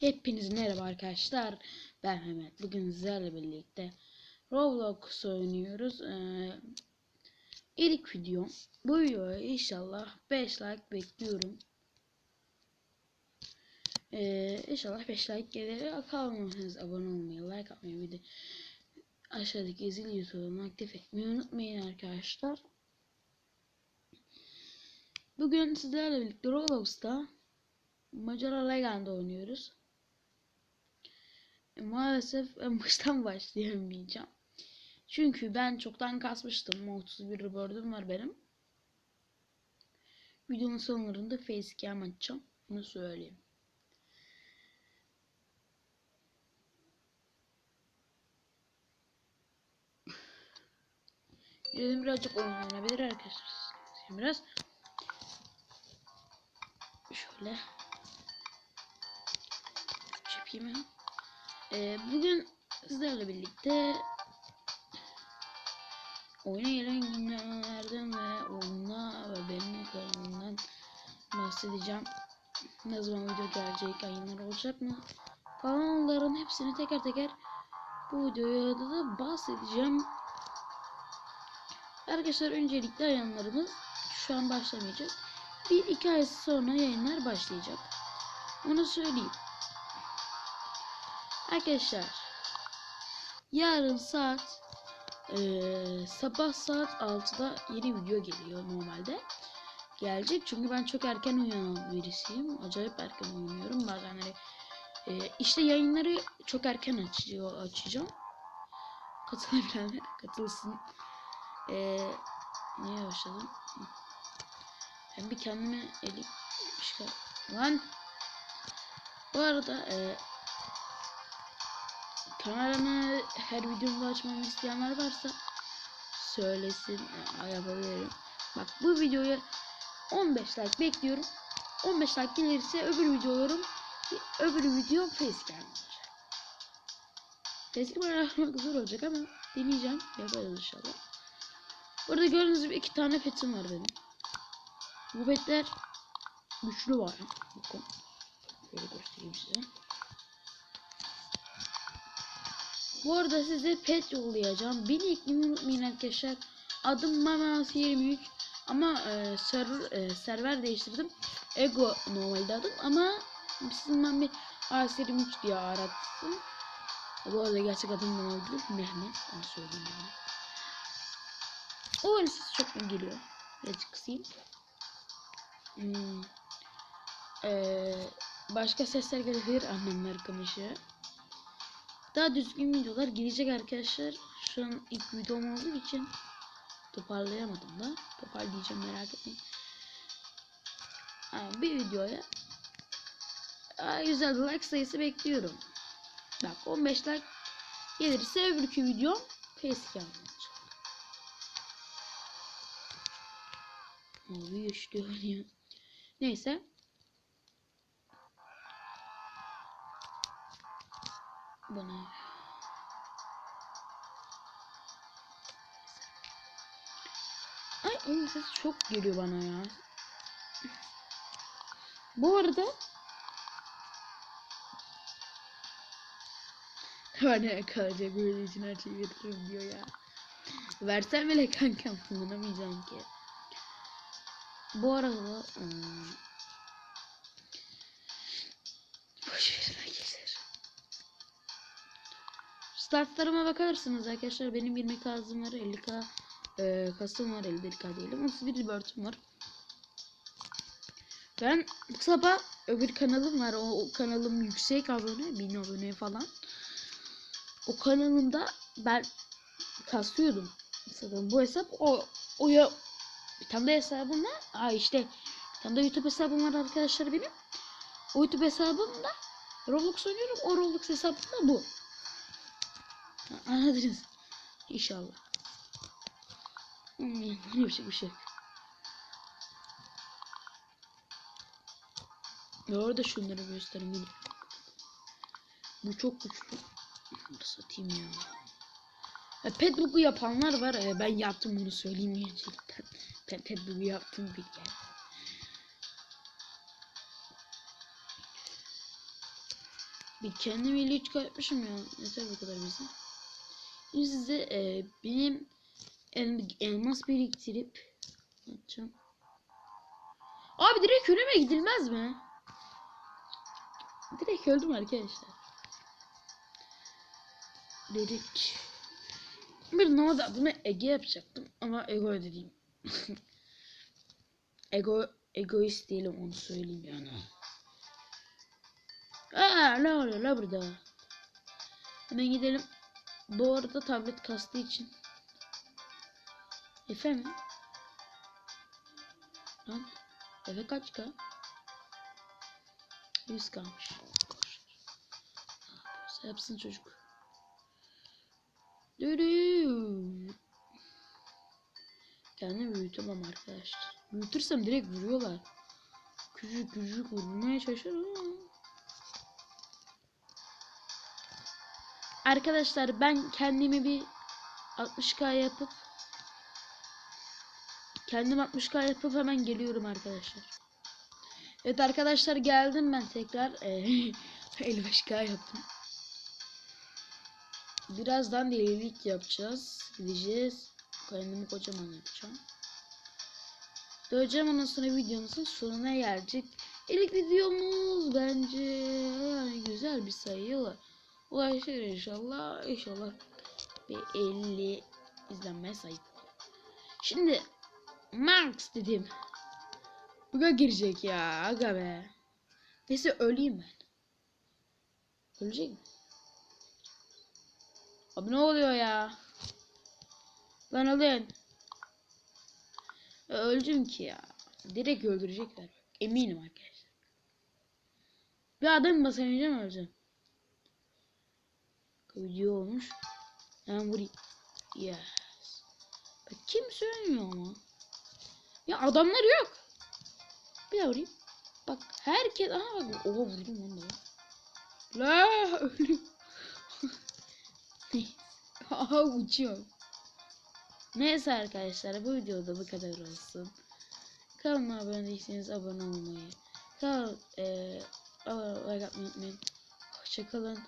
Hepiniz merhaba arkadaşlar. Ben Mehmet. Bugün sizlerle birlikte Roblox oynuyoruz. Ee, ilk video. Bu videoya inşallah 5 like bekliyorum. Ee, inşallah 5 like gelir. Kalmıyorsanız abone olmayı, like atmayı bir de aşağıdaki zil butonunu aktif etmeyi unutmayın arkadaşlar. Bugün sizlerle birlikte Roblox'ta Macera oynuyoruz. Maalesef en baştan başlayamayacağım. Çünkü ben çoktan kasmıştım. 31 reward'um var benim. Videonun sonlarında facecam açacağım. Bunu söyleyeyim. Dedim birazcık oynanabilir arkadaşlar. Biraz şöyle yapayım ya. Ee, bugün sizlerle birlikte oyuna gelen günlerden ve oyuna ve benim kanalımdan bahsedeceğim. Ne zaman video gelecek, yayınlar olacak mı? Kanalların hepsini teker teker bu videoya da bahsedeceğim. Arkadaşlar öncelikle yayınlarımız şu an başlamayacak. Bir iki ay sonra yayınlar başlayacak. Onu söyleyeyim. Arkadaşlar yarın saat eee, sabah saat 6'da yeni video geliyor normalde. Gelecek çünkü ben çok erken uyanan birisiyim. Acayip erken uyanıyorum. Bazenleri eee, işte yayınları çok erken açıyor, açacağım. Katılabilenler katılsın. Eee niye başladım? Ben bir kendime elim çıkar. Lan bu arada eee Kameramı her videomda açmamı isteyenler varsa söylesin yapabilirim. Bak bu videoya 15 like bekliyorum. 15 like gelirse öbür videolarım öbür video facecam olacak. Facecam aramak zor olacak ama deneyeceğim. Yaparız inşallah. Burada gördüğünüz gibi iki tane petim var benim. Bu petler güçlü var. Bakın. Şöyle göstereyim size. Bu arada size pet yollayacağım. Beni eklemeyi unutmayın arkadaşlar. Adım Mamas 23 ama e, server, e, server değiştirdim. Ego normalde adım ama sizin ben bir A23 diye arattım. Bu arada gerçek adım ne? Mehmet. Onu söyleyeyim yani. O sesi çok mu geliyor? Birazcık kısayım. Hmm. Ee, başka sesler gelebilir. Annemler konuşuyor. Daha düzgün videolar gelecek arkadaşlar. Şu an ilk videom olduğu için toparlayamadım da. Toparlayacağım merak etmeyin. Ama bir videoya Aa, güzel like sayısı bekliyorum. Bak 15 like gelirse öbürkü videom facecam olacak. Abi işte. Neyse. Bana Ay onun çok geliyor bana ya. Bu arada Bana kalacak böyle için her şeyi veririm diyor ya. Versen bile kankam kullanamayacağım ki. Bu arada ıı, Startlarıma bakarsınız arkadaşlar. Benim 20k hızım var. 50k e, kasım var. 51k değilim. 31 libertım var. Ben sabah öbür kanalım var. O, o kanalım yüksek abone. 1000 abone falan. O kanalımda ben kasıyordum. Mesela bu hesap o o ya bir tane de hesabım var. Aa işte bir tane de YouTube hesabım var arkadaşlar benim. O YouTube hesabımda Roblox oynuyorum. O Roblox hesabımda bu. Anladınız. İnşallah. Hmm, yapacak bir şey yok. Ve orada şunları göstereyim. Bu çok güçlü. Satayım ya. E, pet look'u yapanlar var. E, ben yaptım bunu söyleyeyim gerçekten. Ben pet look'u yaptım bir kere. Bir kendimi hiç kaybetmişim ya. Yeter bu kadar bize. Şimdi size e, benim el, elmas biriktirip atacağım. Abi direkt ölüme gidilmez mi? Direkt öldüm arkadaşlar. Direkt. Bir normalde adımı Ege yapacaktım ama Ego dediğim. Ego egoist değilim onu söyleyeyim yani. Aa ne oluyor la burada? Hemen gidelim. Bu arada tablet kastığı için. Efe mi? Lan Efe kaç ka? 100 kalmış. Yapsın çocuk. Dürü. Kendimi büyütemem arkadaşlar. Büyütürsem direkt vuruyorlar. Küçük küçük vurmaya çalışıyorum Arkadaşlar ben kendimi bir 60k yapıp kendim 60k yapıp hemen geliyorum arkadaşlar. Evet arkadaşlar geldim ben tekrar eee, 55k yaptım. Birazdan delilik yapacağız. Gideceğiz. Kendimi kocaman yapacağım. Döveceğim ondan sonra videomuzun sonuna gelecek. İlk videomuz bence yani güzel bir sayıyla ulaşır inşallah. İnşallah bir 50 izlenmeye sahip. Şimdi Max dedim. Buga girecek ya aga be. Neyse öleyim ben. Ölecek mi? Abi ne oluyor ya? Lan alın. Ya Öldüm ki ya. Direkt öldürecekler. Eminim arkadaşlar. Bir adım basamayacağım öleceğim. Video olmuş. Hemen vurayım. Yes. Bak kimse ölmüyor ama. Ya adamlar yok. Bir daha vurayım. Bak herkes aha bak. Oha vurdum onu da. La ölüm. Aha uçuyor. Neyse arkadaşlar bu videoda bu kadar olsun. Kanalıma abone değilseniz abone olmayı, kanal eee like atmayı unutmayın. Hoşçakalın.